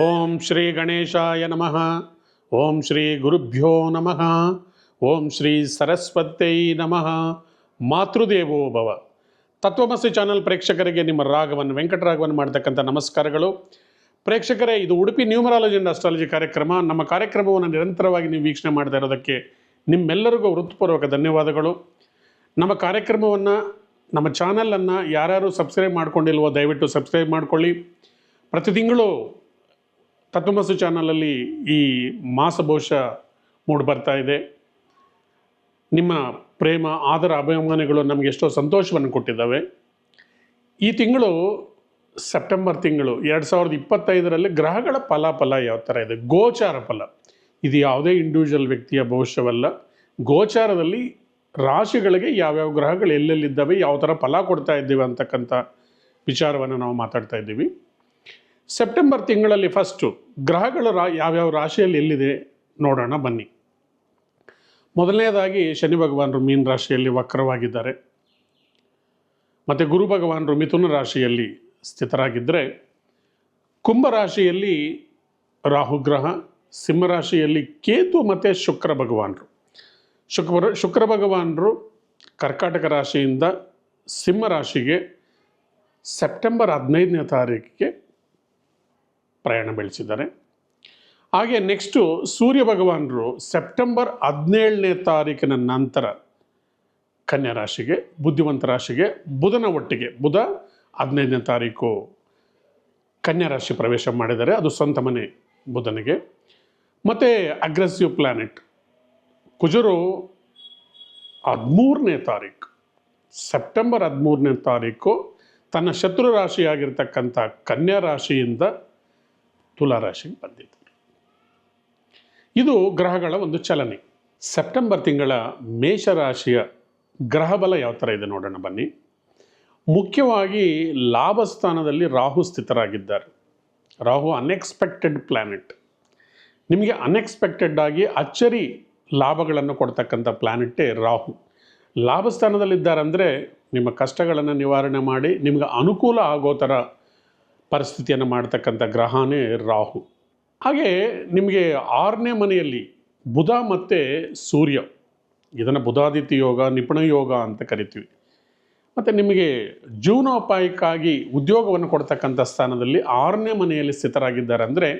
ಓಂ ಶ್ರೀ ಗಣೇಶಾಯ ನಮಃ. ಓಂ ಶ್ರೀ ಗುರುಭ್ಯೋ ನಮಃ. ಓಂ ಶ್ರೀ ಸರಸ್ವತೈ ನಮಃ. ಮಾತೃದೇವೋ ಭವ. ತತ್ವಮಸಿ ಚಾನಲ್ ಪ್ರೇಕ್ಷಕರಿಗೆ ನಿಮ್ಮ ರಾಗವನ್ನು ವೆಂಕಟರಾಘವನ್ ಮಾಡ್ತಕ್ಕಂಥ ನಮಸ್ಕಾರಗಳು. ಪ್ರೇಕ್ಷಕರೇ, ಇದು ಉಡುಪಿ ನ್ಯೂಮರಾಲಜಿ ಅಂಡ್ ಅಸ್ಟ್ರಾಲಜಿ ಕಾರ್ಯಕ್ರಮ. ನಮ್ಮ ಕಾರ್ಯಕ್ರಮವನ್ನು ನಿರಂತರವಾಗಿ ನೀವು ವೀಕ್ಷಣೆ ಮಾಡ್ತಾ ಇರೋದಕ್ಕೆ ನಿಮ್ಮೆಲ್ಲರಿಗೂ ವೃತ್ತಿಪೂರ್ವಕ ಧನ್ಯವಾದಗಳು. ನಮ್ಮ ಕಾರ್ಯಕ್ರಮವನ್ನು, ನಮ್ಮ ಚಾನಲನ್ನು ಯಾರ್ಯಾರು ಸಬ್ಸ್ಕ್ರೈಬ್ ಮಾಡ್ಕೊಂಡಿಲ್ವೋ ದಯವಿಟ್ಟು ಸಬ್ಸ್ಕ್ರೈಬ್ ಮಾಡ್ಕೊಳ್ಳಿ. ಪ್ರತಿ ತಿಂಗಳು ತತ್ವಮಸು ಚಾನಲಲ್ಲಿ ಈ ಮಾಸ ಬಹುಶ ಮೂಡಿ ಬರ್ತಾ ಇದೆ. ನಿಮ್ಮ ಪ್ರೇಮ, ಆದರ, ಅಭಿಮಾನಿಗಳು ನಮಗೆ ಎಷ್ಟೋ ಸಂತೋಷವನ್ನು ಕೊಟ್ಟಿದ್ದಾವೆ. ಈ ತಿಂಗಳು ಸೆಪ್ಟೆಂಬರ್ ತಿಂಗಳು ಎರಡು ಸಾವಿರದ ಇಪ್ಪತ್ತೈದರಲ್ಲಿ ಗ್ರಹಗಳ ಫಲಾಫಲ ಯಾವ ಥರ ಇದೆ? ಗೋಚಾರ ಫಲ. ಇದು ಯಾವುದೇ ಇಂಡಿವಿಜುವಲ್ ವ್ಯಕ್ತಿಯ ಭವಿಷ್ಯವಲ್ಲ. ಗೋಚಾರದಲ್ಲಿ ರಾಶಿಗಳಿಗೆ ಯಾವ್ಯಾವ ಗ್ರಹಗಳು ಎಲ್ಲೆಲ್ಲಿದ್ದಾವೆ, ಯಾವ ಥರ ಫಲ ಕೊಡ್ತಾ ಇದ್ದೀವಿ ಅಂತಕ್ಕಂಥ ವಿಚಾರವನ್ನು ನಾವು ಮಾತಾಡ್ತಾ ಇದ್ದೀವಿ. ಸೆಪ್ಟೆಂಬರ್ ತಿಂಗಳಲ್ಲಿ ಫಸ್ಟು ಗ್ರಹಗಳು ರಾ, ಯಾವ್ಯಾವ ರಾಶಿಯಲ್ಲಿ ಎಲ್ಲಿದೆ ನೋಡೋಣ ಬನ್ನಿ. ಮೊದಲನೇದಾಗಿ ಶನಿ ಭಗವಾನರು ಮೀನ ರಾಶಿಯಲ್ಲಿ ವಕ್ರವಾಗಿದ್ದಾರೆ. ಮತ್ತು ಗುರು ಭಗವಾನರು ಮಿಥುನ ರಾಶಿಯಲ್ಲಿ ಸ್ಥಿತರಾಗಿದ್ದರೆ ಕುಂಭ ರಾಶಿಯಲ್ಲಿ ರಾಹುಗ್ರಹ ಸಿಂಹರಾಶಿಯಲ್ಲಿ ಕೇತು ಮತ್ತು ಶುಕ್ರ ಭಗವಾನರು. ಶುಕ್ರ ಶುಕ್ರ ಭಗವಾನರು ಕರ್ಕಾಟಕ ರಾಶಿಯಿಂದ ಸಿಂಹ ರಾಶಿಗೆ ಸೆಪ್ಟೆಂಬರ್ ಹದಿನೈದನೇ ತಾರೀಕಿಗೆ ಪ್ರಯಾಣ ಬೆಳೆಸಿದ್ದಾರೆ. ಹಾಗೆ ನೆಕ್ಸ್ಟು ಸೂರ್ಯ ಭಗವಾನರು ಸೆಪ್ಟೆಂಬರ್ ಹದಿನೇಳನೇ ತಾರೀಕಿನ ನಂತರ ಕನ್ಯಾ ರಾಶಿಗೆ, ಬುದ್ಧಿವಂತ ರಾಶಿಗೆ, ಬುಧನ ಒಟ್ಟಿಗೆ, ಬುಧ ಹದಿನೈದನೇ ತಾರೀಕು ಕನ್ಯಾ ರಾಶಿ ಪ್ರವೇಶ ಮಾಡಿದ್ದಾರೆ. ಅದು ಸ್ವಂತ ಮನೆ ಬುಧನಿಗೆ. ಮತ್ತು ಅಗ್ರೆಸಿವ್ ಪ್ಲ್ಯಾನೆಟ್ ಕುಜರು ಹದಿಮೂರನೇ ತಾರೀಕು, ಸೆಪ್ಟೆಂಬರ್ ಹದಿಮೂರನೇ ತಾರೀಕು ತನ್ನ ಶತ್ರು ರಾಶಿಯಾಗಿರ್ತಕ್ಕಂಥ ಕನ್ಯಾ ರಾಶಿಯಿಂದ ತುಲಾ ರಾಶಿಗೆ ಬಂದಿದ್ದಾರೆ ಇದು ಗ್ರಹಗಳ ಒಂದು ಚಲನೆ. ಸೆಪ್ಟೆಂಬರ್ ತಿಂಗಳ ಮೇಷರಾಶಿಯ ಗ್ರಹಬಲ ಯಾವ ಥರ ಇದೆ ನೋಡೋಣ ಬನ್ನಿ. ಮುಖ್ಯವಾಗಿ ಲಾಭ ಸ್ಥಾನದಲ್ಲಿ ರಾಹು ಸ್ಥಿತರಾಗಿದ್ದಾರೆ. ರಾಹು ಅನ್ಎಕ್ಸ್ಪೆಕ್ಟೆಡ್ ಪ್ಲ್ಯಾನೆಟ್ ನಿಮಗೆ ಅನ್ಎಕ್ಸ್ಪೆಕ್ಟೆಡ್ ಆಗಿ ಅಚ್ಚರಿ ಲಾಭಗಳನ್ನು ಕೊಡ್ತಕ್ಕಂಥ ಪ್ಲ್ಯಾನೆಟ್ಟೇ ರಾಹು. ಲಾಭ ಸ್ಥಾನದಲ್ಲಿದ್ದಾರಂದರೆ ನಿಮ್ಮ ಕಷ್ಟಗಳನ್ನು ನಿವಾರಣೆ ಮಾಡಿ ನಿಮಗೆ ಅನುಕೂಲ ಆಗೋ ಥರ ಪರಿಸ್ಥಿತಿಯನ್ನು ಮಾಡ್ತಕ್ಕಂಥ ಗ್ರಹನೇ ರಾಹು. ಹಾಗೆ ನಿಮಗೆ ಆರನೇ ಮನೆಯಲ್ಲಿ ಬುಧ ಮತ್ತು ಸೂರ್ಯ. ಇದನ್ನು ಬುಧಾದಿತ್ಯ ಯೋಗ, ನಿಪುಣ ಯೋಗ ಅಂತ ಕರಿತೀವಿ. ಮತ್ತು ನಿಮಗೆ ಜೀವನೋಪಾಯಕ್ಕಾಗಿ ಉದ್ಯೋಗವನ್ನು ಕೊಡ್ತಕ್ಕಂಥ ಸ್ಥಾನದಲ್ಲಿ ಆರನೇ ಮನೆಯಲ್ಲಿ ಸ್ಥಿತರಾಗಿದ್ದಾರೆ ಅಂದರೆ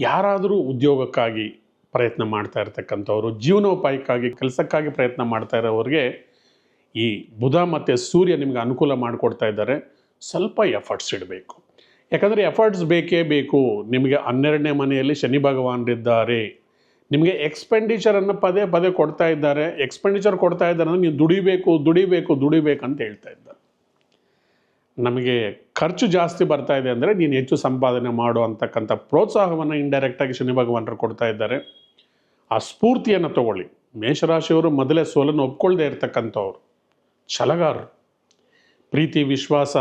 ಯಾರಾದರೂ ಉದ್ಯೋಗಕ್ಕಾಗಿ ಪ್ರಯತ್ನ ಮಾಡ್ತಾ ಇರತಕ್ಕಂಥವ್ರು, ಜೀವನೋಪಾಯಕ್ಕಾಗಿ, ಕೆಲಸಕ್ಕಾಗಿ ಪ್ರಯತ್ನ ಮಾಡ್ತಾ ಇರೋವ್ರಿಗೆ ಈ ಬುಧ ಮತ್ತು ಸೂರ್ಯ ನಿಮಗೆ ಅನುಕೂಲ ಮಾಡಿಕೊಡ್ತಾ ಇದ್ದಾರೆ. ಸ್ವಲ್ಪ ಎಫರ್ಟ್ಸ್ ಇಡಬೇಕು. ಯಾಕಂದರೆ ಎಫರ್ಟ್ಸ್ ಬೇಕೇ ಬೇಕು. ನಿಮಗೆ ಹನ್ನೆರಡನೇ ಮನೆಯಲ್ಲಿ ಶನಿ ಭಗವಾನರಿದ್ದಾರೆ. ನಿಮಗೆ ಎಕ್ಸ್ಪೆಂಡಿಚರನ್ನು ಪದೇ ಪದೇ ಕೊಡ್ತಾ ಇದ್ದಾರೆ. ಎಕ್ಸ್ಪೆಂಡಿಚರ್ ಕೊಡ್ತಾ ಇದ್ದಾರೆ ಅಂದರೆ ನೀವು ದುಡಿಬೇಕು ದುಡಿಬೇಕು ದುಡಿಬೇಕು ಅಂತ ಹೇಳ್ತಾ ಇದ್ದಾರೆ. ನಮಗೆ ಖರ್ಚು ಜಾಸ್ತಿ ಬರ್ತಾ ಇದೆ ಅಂದರೆ ನೀನು ಹೆಚ್ಚು ಸಂಪಾದನೆ ಮಾಡು ಅಂತಕ್ಕಂಥ ಪ್ರೋತ್ಸಾಹವನ್ನು ಇಂಡೈರೆಕ್ಟಾಗಿ ಶನಿ ಭಗವಾನರು ಕೊಡ್ತಾ ಇದ್ದಾರೆ. ಆ ಸ್ಫೂರ್ತಿಯನ್ನು ತಗೊಳ್ಳಿ. ಮೇಷರಾಶಿಯವರು ಮೊದಲೇ ಸೋಲನ್ನು ಒಪ್ಕೊಳ್ಳದೇ ಇರತಕ್ಕಂಥವ್ರು. ಛಲಗಾರರು. ಪ್ರೀತಿ, ವಿಶ್ವಾಸ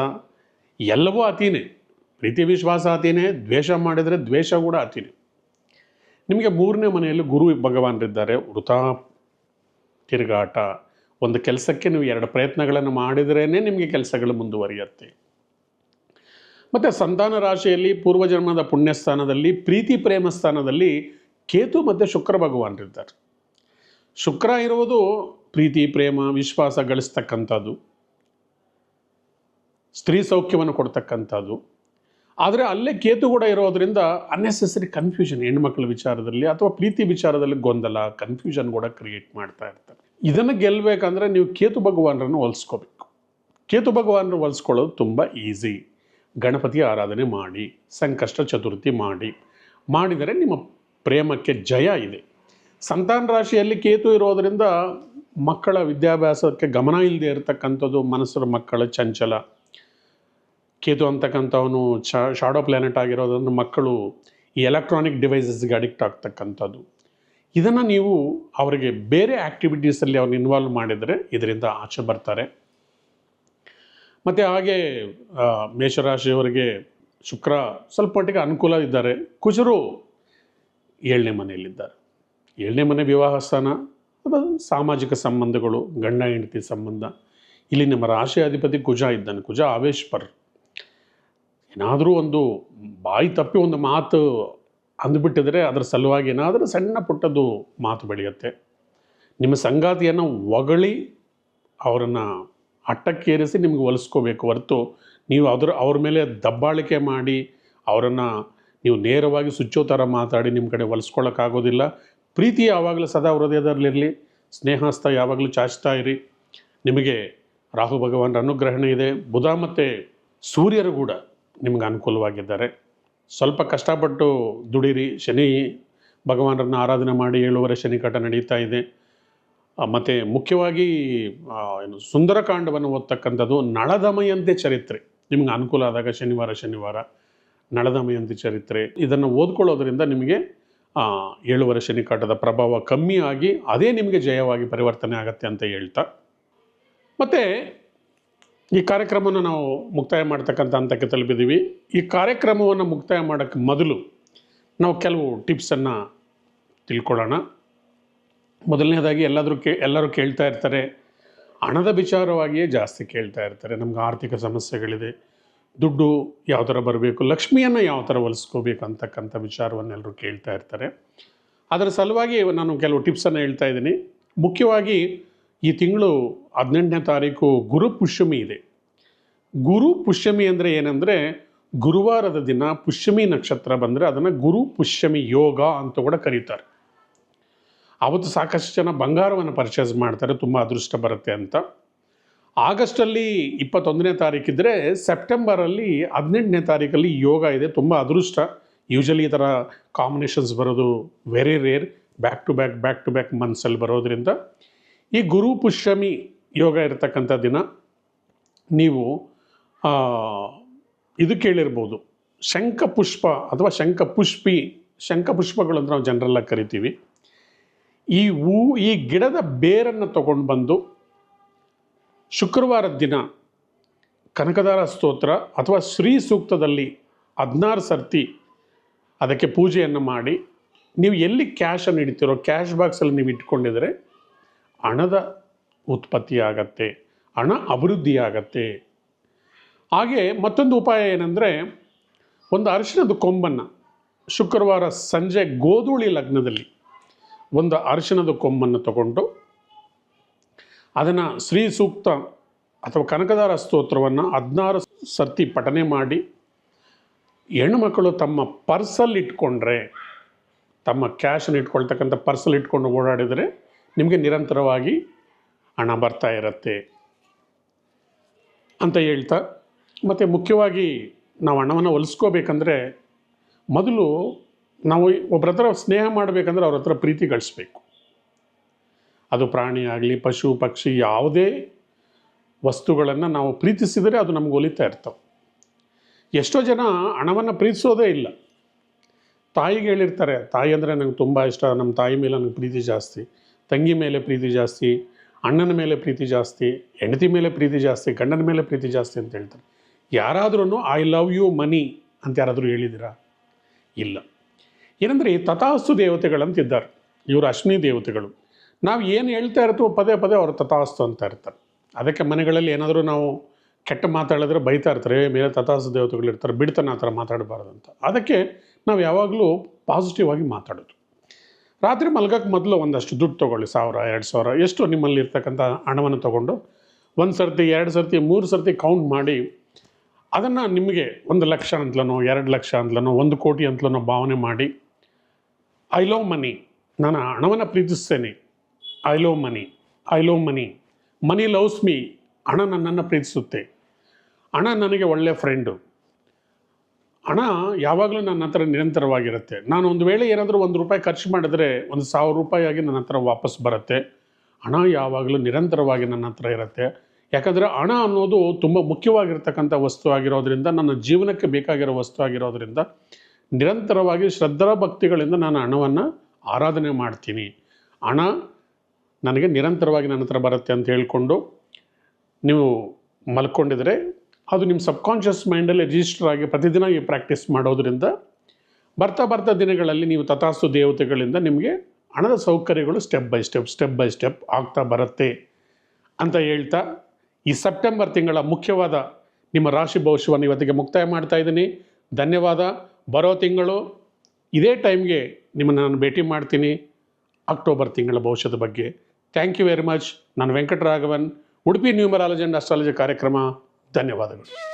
ಎಲ್ಲವೂ ಅತೀನೆ. ಪ್ರೀತಿ ವಿಶ್ವಾಸ ಅತಿನೇ, ದ್ವೇಷ ಮಾಡಿದರೆ ದ್ವೇಷ ಕೂಡ ಆತೀನಿ ನಿಮಗೆ ಮೂರನೇ ಮನೆಯಲ್ಲಿ ಗುರು ಭಗವಾನರಿದ್ದಾರೆ ವೃಥಾ ತಿರುಗಾಟ, ಒಂದು ಕೆಲಸಕ್ಕೆ ನೀವು ಎರಡು ಪ್ರಯತ್ನಗಳನ್ನು ಮಾಡಿದ್ರೇ ನಿಮಗೆ ಕೆಲಸಗಳು ಮುಂದುವರಿಯುತ್ತೆ. ಮತ್ತು ಸಂತಾನ ರಾಶಿಯಲ್ಲಿ ಪೂರ್ವಜನ್ಮದ ಪುಣ್ಯಸ್ಥಾನದಲ್ಲಿ, ಪ್ರೀತಿ ಪ್ರೇಮ ಸ್ಥಾನದಲ್ಲಿ ಕೇತು ಮತ್ತು ಶುಕ್ರ ಭಗವಾನರಿದ್ದಾರೆ. ಶುಕ್ರ ಇರುವುದು ಪ್ರೀತಿ, ಪ್ರೇಮ, ವಿಶ್ವಾಸ ಗಳಿಸ್ತಕ್ಕಂಥದ್ದು. ಸ್ತ್ರೀ ಸೌಖ್ಯವನ್ನು ಕೊಡ್ತಕ್ಕಂಥದ್ದು. ಆದರೆ ಅಲ್ಲೇ ಕೇತು ಕೂಡ ಇರೋದರಿಂದ ಅನ್ನೆಸೆಸರಿ ಕನ್ಫ್ಯೂಷನ್ ಹೆಣ್ಮಕ್ಳ ವಿಚಾರದಲ್ಲಿ ಅಥವಾ ಪ್ರೀತಿ ವಿಚಾರದಲ್ಲಿ ಗೊಂದಲ ಕನ್ಫ್ಯೂಷನ್ ಕೂಡ ಕ್ರಿಯೇಟ್ ಮಾಡ್ತಾ ಇರ್ತಾರೆ. ಇದನ್ನು ಗೆಲ್ಲಬೇಕಂದ್ರೆ ನೀವು ಕೇತು ಭಗವಾನರನ್ನು ಹೊಲಿಸ್ಕೋಬೇಕು. ಕೇತು ಭಗವಾನರು ಹೊಲಿಸ್ಕೊಳ್ಳೋದು ತುಂಬ ಈಸಿ ಗಣಪತಿ ಆರಾಧನೆ ಮಾಡಿ, ಸಂಕಷ್ಟ ಚತುರ್ಥಿ ಮಾಡಿ, ಮಾಡಿದರೆ ನಿಮ್ಮ ಪ್ರೇಮಕ್ಕೆ ಜಯ ಇದೆ. ಸಂತಾನ ರಾಶಿಯಲ್ಲಿ ಕೇತು ಇರೋದರಿಂದ ಮಕ್ಕಳ ವಿದ್ಯಾಭ್ಯಾಸಕ್ಕೆ ಗಮನ ಇಲ್ಲದೆ ಇರತಕ್ಕಂಥದ್ದು, ಮನಸ್ಸರ ಮಕ್ಕಳ ಚಂಚಲ ಕೇತು ಅಂತಕ್ಕಂಥವನು ಶಾಡೋ ಪ್ಲ್ಯಾನೆಟ್ ಆಗಿರೋದ್ರಿಂದ ಮಕ್ಕಳು ಈ ಎಲೆಕ್ಟ್ರಾನಿಕ್ ಡಿವೈಸಸ್ಗೆ ಅಡಿಕ್ಟ್ ಆಗ್ತಕ್ಕಂಥದ್ದು. ಇದನ್ನು ನೀವು ಅವರಿಗೆ ಬೇರೆ ಆ್ಯಕ್ಟಿವಿಟೀಸಲ್ಲಿ ಅವ್ರನ್ನ ಇನ್ವಾಲ್ವ್ ಮಾಡಿದರೆ ಇದರಿಂದ ಆಚೆ ಬರ್ತಾರೆ. ಮತ್ತು ಹಾಗೆ ಮೇಷರಾಶಿಯವರಿಗೆ ಶುಕ್ರ ಸ್ವಲ್ಪ ಮಟ್ಟಿಗೆ ಅನುಕೂಲ ಇದ್ದಾರೆ. ಕುಜರು ಏಳನೇ ಮನೆಯಲ್ಲಿದ್ದಾರೆ. ಏಳನೇ ಮನೆ ವಿವಾಹ ಸ್ಥಾನ ಅಥವಾ ಸಾಮಾಜಿಕ ಸಂಬಂಧಗಳು, ಗಂಡ ಹೆಂಡತಿ ಸಂಬಂಧ. ಇಲ್ಲಿ ನಮ್ಮ ರಾಶಿ ಅಧಿಪತಿ ಕುಜ ಇದ್ದಾನೆ. ಕುಜ ಆವೇಶ್ಪರ್ ಏನಾದರೂ ಒಂದು ಬಾಯಿ ತಪ್ಪಿ ಒಂದು ಮಾತು ಅಂದುಬಿಟ್ಟಿದ್ರೆ ಅದರ ಸಲುವಾಗಿ ಏನಾದರೂ ಸಣ್ಣ ಪುಟ್ಟದ್ದು ಮಾತು ಬೆಳೆಯುತ್ತೆ. ನಿಮ್ಮ ಸಂಗಾತಿಯನ್ನು ಒಗಳಿ ಅವರನ್ನು ಅಟ್ಟಕ್ಕೇರಿಸಿ ನಿಮಗೆ ಒಲಿಸ್ಕೋಬೇಕು ಹೊರತು ನೀವು ಅದರ ಅವ್ರ ಮೇಲೆ ದಬ್ಬಾಳಿಕೆ ಮಾಡಿ ಅವರನ್ನು ನೀವು ನೇರವಾಗಿ ಸುಚ್ಚೋ ಥರ ಮಾತಾಡಿ ನಿಮ್ಮ ಕಡೆ ಒಲಿಸ್ಕೊಳ್ಳೋಕ್ಕಾಗೋದಿಲ್ಲ ಪ್ರೀತಿ ಯಾವಾಗಲೂ ಸದಾ ಹೃದಯದಲ್ಲಿರಲಿ ಸ್ನೇಹಸ್ಥ ಯಾವಾಗಲೂ ಚಾಚ್ತಾ ಇರಿ. ನಿಮಗೆ ರಾಹು ಭಗವಾನರ ಅನುಗ್ರಹಣೆ ಇದೆ. ಬುಧ ಮತ್ತು ಸೂರ್ಯರು ಕೂಡ ನಿಮ್ಗೆ ಅನುಕೂಲವಾಗಿದ್ದಾರೆ. ಸ್ವಲ್ಪ ಕಷ್ಟಪಟ್ಟು ದುಡಿರಿ. ಶನಿ ಭಗವಾನರನ್ನು ಆರಾಧನೆ ಮಾಡಿ ಏಳುವರೆ ಶನಿಕಾಟ ನಡೀತಾ ಇದೆ. ಮತ್ತು ಮುಖ್ಯವಾಗಿ ಏನು ಸುಂದರಕಾಂಡವನ್ನು ಓದ್ತಕ್ಕಂಥದ್ದು ನಳದಮಯಂತೆ ಚರಿತ್ರೆ. ನಿಮ್ಗೆ ಅನುಕೂಲ ಆದಾಗ ಶನಿವಾರ ಶನಿವಾರ ನಳದಮಯಂತೆ ಚರಿತ್ರೆ. ಇದನ್ನು ಓದ್ಕೊಳ್ಳೋದ್ರಿಂದ ನಿಮಗೆ ಏಳುವರೆ ಶನಿಕಾಟದ ಪ್ರಭಾವ ಕಮ್ಮಿ ಆಗಿ ಅದೇ ನಿಮಗೆ ಜಯವಾಗಿ ಪರಿವರ್ತನೆ ಆಗತ್ತೆ ಅಂತ ಹೇಳ್ತಾ. ಮತ್ತು ಈ ಕಾರ್ಯಕ್ರಮವನ್ನು ನಾವು ಮುಕ್ತಾಯ ಮಾಡ್ತಕ್ಕಂಥ ಹಂತಕ್ಕೆ ತಲುಪಿದ್ದೀವಿ. ಈ ಕಾರ್ಯಕ್ರಮವನ್ನು ಮುಕ್ತಾಯ ಮಾಡೋಕ್ಕೆ ಮೊದಲು ನಾವು ಕೆಲವು ಟಿಪ್ಸನ್ನು ತಿಳ್ಕೊಳ್ಳೋಣ. ಮೊದಲನೇದಾಗಿ ಎಲ್ಲಾದರೂ ಕೇ, ಎಲ್ಲರೂ ಕೇಳ್ತಾ ಇರ್ತಾರೆ. ಹಣದ ವಿಚಾರವಾಗಿಯೇ ಜಾಸ್ತಿ ಕೇಳ್ತಾ ಇರ್ತಾರೆ. ನಮ್ಗೆ ಆರ್ಥಿಕ ಸಮಸ್ಯೆಗಳಿದೆ. ದುಡ್ಡು ಯಾವ ಥರ ಬರಬೇಕು, ಲಕ್ಷ್ಮಿಯನ್ನು ಯಾವ ಥರ ಒಲಿಸ್ಕೋಬೇಕು ಅಂತಕ್ಕಂಥ ವಿಚಾರವನ್ನೆಲ್ಲರೂ ಕೇಳ್ತಾ ಇರ್ತಾರೆ. ಅದರ ಸಲುವಾಗಿ ನಾನು ಕೆಲವು ಟಿಪ್ಸನ್ನು ಹೇಳ್ತಾ ಇದ್ದೀನಿ. ಮುಖ್ಯವಾಗಿ ಈ ತಿಂಗಳು ಹದಿನೆಂಟನೇ ತಾರೀಕು ಗುರು ಪುಷ್ಯಮಿ ಇದೆ. ಗುರು ಪುಷ್ಯಮಿ ಅಂದರೆ ಏನಂದರೆ ಗುರುವಾರದ ದಿನ ಪುಷ್ಯಮಿ ನಕ್ಷತ್ರ ಬಂದರೆ ಅದನ್ನು ಗುರು ಪುಷ್ಯಮಿ ಯೋಗ ಅಂತ ಕೂಡ ಕರೀತಾರೆ. ಅವತ್ತು ಸಾಕಷ್ಟು ಜನ ಬಂಗಾರವನ್ನು ಪರ್ಚೇಸ್ ಮಾಡ್ತಾರೆ, ತುಂಬ ಅದೃಷ್ಟ ಬರುತ್ತೆ ಅಂತ. ಆಗಸ್ಟಲ್ಲಿ ಇಪ್ಪತ್ತೊಂದನೇ ತಾರೀಕಿದ್ರೆ ಸೆಪ್ಟೆಂಬರಲ್ಲಿ ಹದಿನೆಂಟನೇ ತಾರೀಕಲ್ಲಿ ಯೋಗ ಇದೆ, ತುಂಬ ಅದೃಷ್ಟ. ಯೂಶಲಿ ಈ ಥರ ಕಾಂಬಿನೇಷನ್ಸ್ ಬರೋದು very rare back to back back to back ಮಂತ್ಸಲ್ಲಿ ಬರೋದ್ರಿಂದ. ಈ ಗುರು ಪುಷ್ಯಮಿ ಯೋಗ ಇರತಕ್ಕಂಥ ದಿನ ನೀವು ಇದು ಕೇಳಿರ್ಬೋದು. ಶಂಖಪುಷ್ಪ ಅಥವಾ ಶಂಖಪುಷ್ಪಿ ಶಂಖಪುಷ್ಪಗಳು ಅಂತ ನಾವು ಜನರಲ್ಲಾಗಿ ಕರಿತೀವಿ. ಈ ಹೂ, ಈ ಗಿಡದ ಬೇರನ್ನು ತಗೊಂಡು ಬಂದು ಶುಕ್ರವಾರದ ದಿನ ಕನಕದಾರ ಸ್ತೋತ್ರ ಅಥವಾ ಶ್ರೀ ಸೂಕ್ತದಲ್ಲಿ ಹದಿನಾರು ಸರ್ತಿ ಅದಕ್ಕೆ ಪೂಜೆಯನ್ನು ಮಾಡಿ, ನೀವು ಎಲ್ಲಿ ಕ್ಯಾಶನ್ನು ಇಡ್ತೀರೋ ಕ್ಯಾಶ್ ಬಾಕ್ಸಲ್ಲಿ ನೀವು ಇಟ್ಕೊಂಡಿದ್ರೆ ಹಣದ ಉತ್ಪತ್ತಿ ಆಗತ್ತೆ ಹಣ ಅಭಿವೃದ್ಧಿ ಆಗತ್ತೆ ಹಾಗೆ ಮತ್ತೊಂದು ಉಪಾಯ ಏನಂದರೆ, ಒಂದು ಅರಿಶಿಣದ ಕೊಂಬನ್ನು ಶುಕ್ರವಾರ ಸಂಜೆ ಗೋಧೂಳಿ ಲಗ್ನದಲ್ಲಿ ಒಂದು ಅರಿಶಿಣದ ಕೊಂಬನ್ನು ತಗೊಂಡು ಅದನ್ನು ಶ್ರೀ ಸೂಕ್ತ ಅಥವಾ ಕನಕದಾರ ಸ್ತೋತ್ರವನ್ನು ಹದಿನಾರು ಸರ್ತಿ ಪಠನೆ ಮಾಡಿ ಹೆಣ್ಣುಮಕ್ಕಳು ತಮ್ಮ ಪರ್ಸಲ್ಲಿ ಇಟ್ಕೊಂಡ್ರೆ, ತಮ್ಮ ಕ್ಯಾಶನ್ನು ಇಟ್ಕೊಳ್ತಕ್ಕಂಥ ಪರ್ಸಲ್ಲಿ ಇಟ್ಕೊಂಡು ಓಡಾಡಿದರೆ ನಿಮಗೆ ನಿರಂತರವಾಗಿ ಹಣ ಬರ್ತಾ ಇರುತ್ತೆ ಅಂತ ಹೇಳ್ತಾ, ಮತ್ತು ಮುಖ್ಯವಾಗಿ ನಾವು ಹಣವನ್ನು ಹೊಲಿಸ್ಕೋಬೇಕಂದ್ರೆ ಮೊದಲು ನಾವು ಒಬ್ಬರ ಹತ್ರ ಸ್ನೇಹ ಮಾಡಬೇಕಂದ್ರೆ ಅವ್ರ ಹತ್ರ ಪ್ರೀತಿ ಗಳಿಸ್ಬೇಕು. ಅದು ಪ್ರಾಣಿ ಆಗಲಿ, ಪಶು, ಪಕ್ಷಿ, ಯಾವುದೇ ವಸ್ತುಗಳನ್ನು ನಾವು ಪ್ರೀತಿಸಿದರೆ ಅದು ನಮ್ಗೆ ಒಲಿತಾ ಇರ್ತವೆ. ಎಷ್ಟೋ ಜನ ಹಣವನ್ನು ಪ್ರೀತಿಸೋದೇ ಇಲ್ಲ. ತಾಯಿಗೆ ಹೇಳಿರ್ತಾರೆ, ತಾಯಿ ಅಂದರೆ ನಂಗೆ ತುಂಬ ಇಷ್ಟ ನಮ್ಮ ತಾಯಿ ಮೇಲೆ ನನಗೆ ಪ್ರೀತಿ ಜಾಸ್ತಿ. ತಂಗಿ ಮೇಲೆ ಪ್ರೀತಿ ಜಾಸ್ತಿ ಅಣ್ಣನ ಮೇಲೆ ಪ್ರೀತಿ ಜಾಸ್ತಿ ಹೆಂಡತಿ ಮೇಲೆ ಪ್ರೀತಿ ಜಾಸ್ತಿ ಗಂಡನ ಮೇಲೆ ಪ್ರೀತಿ ಜಾಸ್ತಿ ಅಂತ ಹೇಳ್ತಾರೆ. ಯಾರಾದ್ರೂ ಐ ಲವ್ ಯು ಮನಿ ಅಂತ ಯಾರಾದರೂ ಹೇಳಿದಿರಾ ಇಲ್ಲ. ಏನಂದರೆ ತಥಾಸ್ತು ದೇವತೆಗಳಂತಿದ್ದಾರೆ. ಇವರು ಅಶ್ವಿನಿ ದೇವತೆಗಳು. ನಾವು ಏನು ಹೇಳ್ತಾ ಇರ್ತೀವೋ ಪದೇ ಪದೇ ಅವರು ತಥಾಸ್ತು ಅಂತ ಇರ್ತಾರೆ. ಅದಕ್ಕೆ ಮನೆಗಳಲ್ಲಿ ಏನಾದರೂ ನಾವು ಕೆಟ್ಟ ಮಾತಾಡಿದ್ರೆ ಬೈತಾ ಇರ್ತಾರೆ "ಏ, ಮೇಲೆ ತಥಾಸ್ತು ದೇವತೆಗಳು ಇರ್ತಾರೆ ಬಿಡ್ತಾನೆ ಆ ಥರ ಮಾತಾಡಬಾರ್ದು ಅಂತ. ಅದಕ್ಕೆ ನಾವು ಯಾವಾಗಲೂ ಪಾಸಿಟಿವ್ ಆಗಿ ಮಾತಾಡೋದು. ರಾತ್ರಿ ಮಲ್ಗಕ್ಕೆ ಮೊದಲು ಒಂದಷ್ಟು ದುಡ್ಡು ತೊಗೊಳ್ಳಿ, ಸಾವಿರ, ಎರಡು ಸಾವಿರ. ಎಷ್ಟು ನಿಮ್ಮಲ್ಲಿ ಇರ್ತಕ್ಕಂಥ ಹಣವನ್ನು ತೊಗೊಂಡು ಒಂದು ಸರ್ತಿ, ಎರಡು ಸರ್ತಿ, ಮೂರು ಸರ್ತಿ ಕೌಂಟ್ ಮಾಡಿ ಅದನ್ನು ನಿಮಗೆ ಒಂದು ಲಕ್ಷ ಅಂತಲೋ ಎರಡು ಲಕ್ಷ ಅಂತಲೋ ಒಂದು ಕೋಟಿ ಅಂತಲೋ ಭಾವನೆ ಮಾಡಿ ಐ ಲವ್ ಮನಿ ನಾನು ಹಣವನ್ನು ಪ್ರೀತಿಸ್ತೇನೆ. I love money I love money money loves me ಹಣ ನನ್ನನ್ನು ಪ್ರೀತಿಸುತ್ತೆ. ಹಣ ನನಗೆ ಒಳ್ಳೆಯ ಫ್ರೆಂಡು ಹಣ ಯಾವಾಗಲೂ ನನ್ನ ಹತ್ರ ನಿರಂತರವಾಗಿರುತ್ತೆ. ನಾನು ಒಂದು ವೇಳೆ ಏನಾದರೂ ಒಂದು ರೂಪಾಯಿ ಖರ್ಚು ಮಾಡಿದ್ರೆ ಒಂದು ಸಾವಿರ ರೂಪಾಯಿ ಆಗಿ ನನ್ನ ಹತ್ರ ವಾಪಸ್ ಬರುತ್ತೆ. ಹಣ ಯಾವಾಗಲೂ ನಿರಂತರವಾಗಿ ನನ್ನ ಹತ್ರ ಇರುತ್ತೆ. ಯಾಕಂದರೆ ಹಣ ಅನ್ನೋದು ತುಂಬ ಮುಖ್ಯವಾಗಿರ್ತಕ್ಕಂಥ ವಸ್ತು ಆಗಿರೋದ್ರಿಂದ, ನನ್ನ ಜೀವನಕ್ಕೆ ಬೇಕಾಗಿರೋ ವಸ್ತು ಆಗಿರೋದ್ರಿಂದ ನಿರಂತರವಾಗಿ ಶ್ರದ್ಧಾ ಭಕ್ತಿಗಳಿಂದ ನಾನು ಹಣವನ್ನು ಆರಾಧನೆ ಮಾಡ್ತೀನಿ. ಹಣ ನನಗೆ ನಿರಂತರವಾಗಿ ನನ್ನ ಹತ್ರ ಬರುತ್ತೆ ಅಂತ ಹೇಳಿಕೊಂಡು ನೀವು ಮಲ್ಕೊಂಡಿದ್ರೆ ಅದು ನಿಮ್ಮ ಸಬ್ಕಾನ್ಷಿಯಸ್ ಮೈಂಡಲ್ಲಿ ರಿಜಿಸ್ಟರ್ ಆಗಿ ಪ್ರತಿದಿನ ಈ ಪ್ರಾಕ್ಟೀಸ್ ಮಾಡೋದ್ರಿಂದ ಬರ್ತಾ ಬರ್ತಾ ದಿನಗಳಲ್ಲಿ ನೀವು ತಥಾಸ್ತು ದೇವತೆಗಳಿಂದ ನಿಮಗೆ ಹಣದ ಸೌಕರ್ಯಗಳು step by step step by step ಆಗ್ತಾ ಬರುತ್ತೆ ಅಂತ ಹೇಳ್ತಾ ಈ ಸೆಪ್ಟೆಂಬರ್ ತಿಂಗಳ ಮುಖ್ಯವಾದ ನಿಮ್ಮ ರಾಶಿ ಭವಿಷ್ಯವನ್ನು ಇವತ್ತಿಗೆ ಮುಕ್ತಾಯ ಮಾಡ್ತಾ ಇದ್ದೀನಿ. ಧನ್ಯವಾದ. ಬರೋ ತಿಂಗಳು ಇದೇ ಟೈಮ್ಗೆ ನಿಮ್ಮನ್ನು ನಾನು ಭೇಟಿ ಮಾಡ್ತೀನಿ. ಅಕ್ಟೋಬರ್ ತಿಂಗಳ ಭವಿಷ್ಯದ ಬಗ್ಗೆ. ಥ್ಯಾಂಕ್ ಯು ವೆರಿ ಮಚ್ ನಾನು Venkataraghavan Udupi numerology and astrology ಕಾರ್ಯಕ್ರಮ. ಧನ್ಯವಾದಗಳು